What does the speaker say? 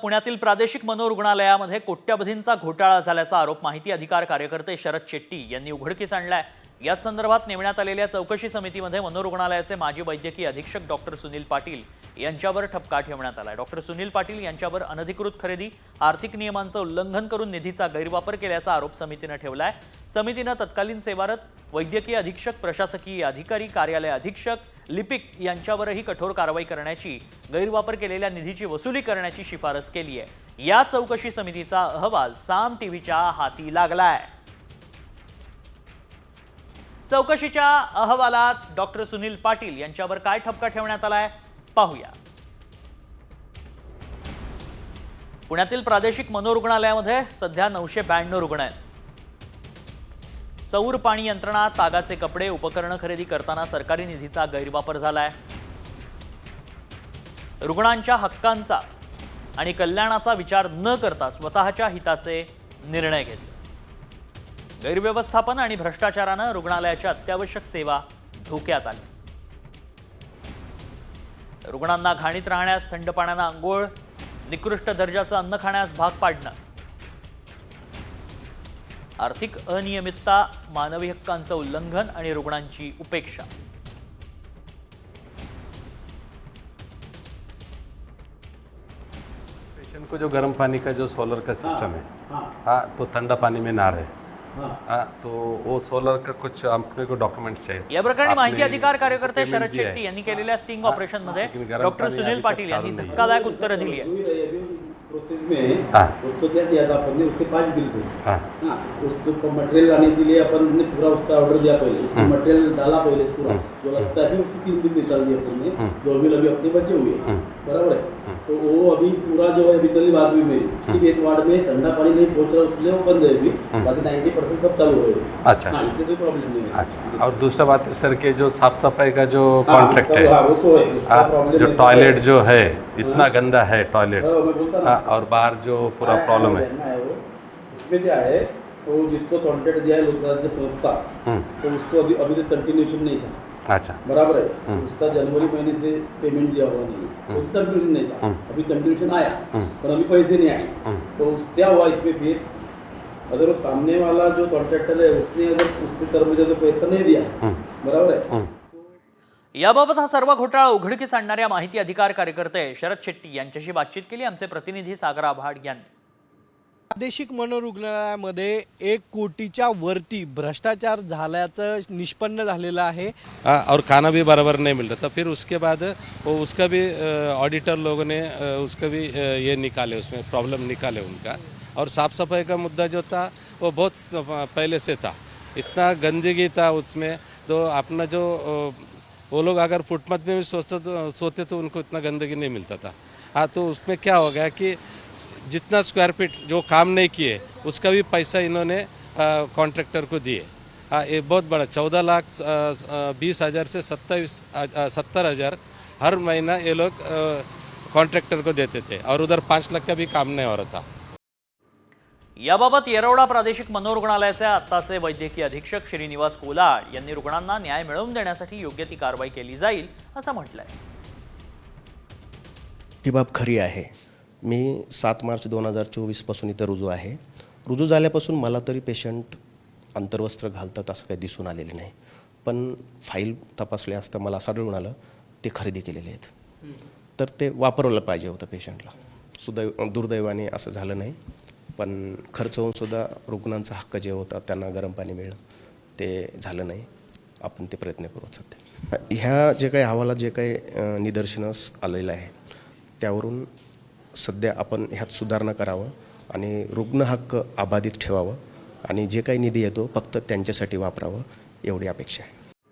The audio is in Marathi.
पुण्यातील प्रादेशिक मनोरुग्णालयामध्ये कोट्यवधींचा घोटाळा झाल्याचा आरोप माहिती अधिकार कार्यकर्ते शरद शेट्टी यांनी उघडकीस आणलाय. याच संदर्भात नेमण्यात आलेल्या चौकशी समितीमध्ये मनोरुग्णालयाचे माजी वैद्यकीय अधीक्षक डॉक्टर सुनील पाटील यांच्यावर ठपका ठेवण्यात आला डॉक्टर सुनील पाटील यांच्यावर अनधिकृत खरेदी आर्थिक नियमांचं उल्लंघन करून निधीचा गैरवापर केल्याचा आरोप समितीनं ठेवलाय. समितीनं तत्कालीन सेवारत वैद्यकीय अधीक्षक प्रशासकीय अधिकारी कार्यालय अधीक्षक लिपिक यांच्यावरही कठोर कारवाई करण्याची गैरवापर केलेल्या निधीची वसुली करण्याची शिफारस केली आहे या चौकशी समितीचा अहवाल साम टीव्हीच्या हाती लागलाय. चौकशीच्या अहवालात डॉक्टर सुनील पाटील यांच्यावर काय ठपका ठेवण्यात आलाय पाहूया. पुण्यातील प्रादेशिक मनोरुग्णालयामध्ये सध्या नऊशे ब्याण्णव रुग्ण आहेत. सौर पाणी यंत्रणा तागाचे कपडे उपकरणं खरेदी करताना सरकारी निधीचा गैरवापर झालाय. रुग्णांच्या हक्कांचा आणि कल्याणाचा विचार न करता स्वतःच्या हिताचे निर्णय घेतले. गैरव्यवस्थापन आणि भ्रष्टाचारानं रुग्णालयाच्या अत्यावश्यक सेवा धोक्यात आल्या. रुग्णांना घाणीत राहण्यास थंड पाण्यानं आंघोळ निकृष्ट दर्जाचं अन्न खाण्यास भाग पाडणं. आर्थिक अनियमितता मानवी हक्कांचं उल्लंघन आणि रुग्णांची उपेक्षा. पेशेंट को जो गर्म पानी का जो सोलर का सिस्टम है हाँ. तो ठंडा पानी में ना रहे. हाँ तो वो सोलर का कुछ अपने को डॉक्यूमेंट चाहिए। या प्रकरणी माहिती अधिकार कार्यकर्ते शरद. शेट्टी यांनी केलेल्या स्टिंग ऑपरेशनमध्ये डॉक्टर सुनील पाटील यांनी है. धक्कादायक उत्तरं दिली आहे प्रोसेस में उसको क्या किया था अपन ने उसके पांच बिल थे. उसको मटेरियल लाने के लिए अपन ने पूरा उसका ऑर्डर दिया पहले. मटेरियल डाला पहले पूरा. जो लगता है अभी उसकी तीन बिल निकाल दिए अपन ने दो बिल अभी अपने बचे हुए बराबर है तो वो अभी पूरा जो है अभी बात हुई मेरी उसकी एक वार्ड में ठंडा पानी नहीं पहुँच रहा उसलिए वो बंद है अभी बाकी नाइन्टी परसेंट सब चालू हो गए अच्छा हाँ इससे कोई प्रॉब्लम नहीं है अच्छा और दूसरा बात सर के जो साफ़ सफ़ाई का जो कॉन्ट्रैक्ट हाँ, वो तो है जो टॉयलेट जो है इतना गंदा है टॉयलेट और बाहर जो पूरा प्रॉब्लम हाँ, उसमें क्या है वो जिसको कॉन्ट्रैक्ट दिया है लोक राज्य संस्था हम्म, तो उसको अभी अभी तक कंटिन्यूशन नहीं था। अच्छा। बराबर है। उसका जनवरी महीने से पेमेंट दिया हुआ नहीं है। उसका कंटिन्यूशन नहीं था। अभी कंटिन्यूशन आया पर अभी पैसे नहीं आए। तो क्या हुआ इसमें फिर? अगर वो सामने वाला जो कॉन्ट्रैक्टर है उसने अगर उसकी तरफ से तो पैसा नहीं दिया। बराबर है. याबाबत हा सर्व घोटाळा उघडकीस आणणाऱ्या माहिती अधिकार कार्यकर्ते शरद शेट्टी यांच्याशी बातचीत केली. आमचे प्रतिनिधी सागर आव्हाड यांनी. प्रादेशिक मनोरुग्णालयामध्ये एक कोटीच्या वरती भ्रष्टाचार झाल्याचं निष्पन्न झालेलं आहे. और खाना भी बराबर नहीं मिल रहा। था फिर उसके बाद वो उसका भी ऑडिटर लोगों ने अ, उसका भी अ, ये निकाले उसमें प्रॉब्लम निकाले उनका। और साफ सफाई का मुद्दा जो था वो बहुत पहले से था। इतना गंदगी था उसमें तो अपना जो अ, वो लोग अगर फुटपाथ में भी सोचते तो सोते तो उनको इतना गंदगी नहीं मिलता था। हाँ तो उसमें क्या हो गया कि जितना स्क्वायर फीट जो काम नहीं किए, उसका भी पैसा इन्होंने कॉन्ट्रैक्टर को दिए। हाँ ये बहुत बड़ा, चौदह लाख बीस हज़ार से सत्ताईस सत्तर हज़ार हर महीना ये लोग कॉन्ट्रैक्टर को देते थे। और उधर पाँच लाख का भी काम नहीं हो रहा था। याबाबत येरवडा प्रादेशिक मनोरुग्णालयाचे आत्ताचे वैद्यकीय अधीक्षक श्रीनिवास कोलाड यांनी रुग्णांना न्याय मिळवून देण्यासाठी योग्य ती कारवाई केली जाईल असं म्हटलंय. ती बाब खरी आहे. मी सात मार्च दोन हजार चोवीसपासून इथं रुजू आहे. रुजू झाल्यापासून मला तरी पेशंट अंतर्वस्त्र घालतात असं काही दिसून आलेले नाही. पण फाईल तपासले असता मला असं आढळून आलं ते खरेदी केलेले आहेत. तर ते वापरवलं पाहिजे होतं पेशंटला सुदैव दुर्दैवाने असं झालं नाही. पण खर्च होऊनसुद्धा रुग्णांचा हक्क जे होता त्यांना गरम पाणी मिळणं ते झालं नाही. आपण ते प्रयत्न करू सध्या. ह्या जे काही अहवालात जे काही निदर्शनास आलेलं आहे त्यावरून सध्या आपण ह्यात सुधारणा करावं आणि रुग्ण हक्क अबाधित ठेवावं आणि जे काही निधी येतो फक्त त्यांच्यासाठी वापरावं एवढी अपेक्षा आहे.